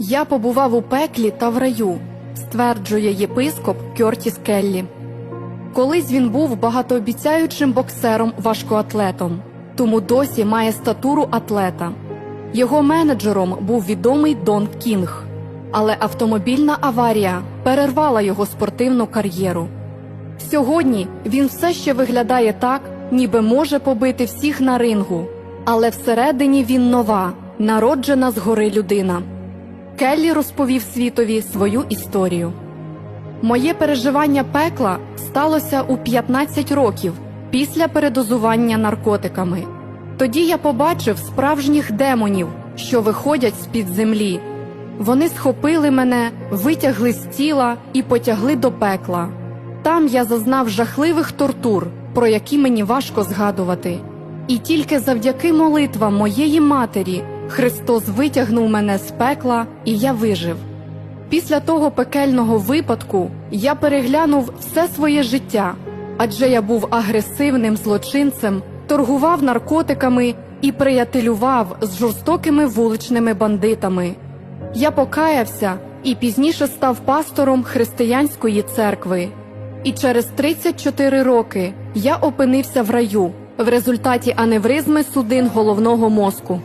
Я побував у пеклі та в раю, стверджує єпископ Кьортіс Келлі. Колись він був багатообіцяючим боксером-важкоатлетом, тому досі має статуру атлета. Його менеджером був відомий Дон Кінг, але автомобільна аварія перервала його спортивну кар'єру. Сьогодні він все ще виглядає так, ніби може побити всіх на рингу, але всередині він нова, народжена згори людина. Келлі розповів світові свою історію. Моє переживання пекла сталося у 15 років після передозування наркотиками. Тоді я побачив справжніх демонів, що виходять з-під землі. Вони схопили мене, витягли з тіла і потягли до пекла. Там я зазнав жахливих тортур, про які мені важко згадувати. І тільки завдяки молитвам моєї матері Христос витягнув мене з пекла, і я вижив. Після того пекельного випадку я переглянув все своє життя, адже я був агресивним злочинцем, торгував наркотиками і приятелював з жорстокими вуличними бандитами. Я покаявся і пізніше став пастором християнської церкви. І через 34 роки я опинився в раю в результаті аневризми судин головного мозку.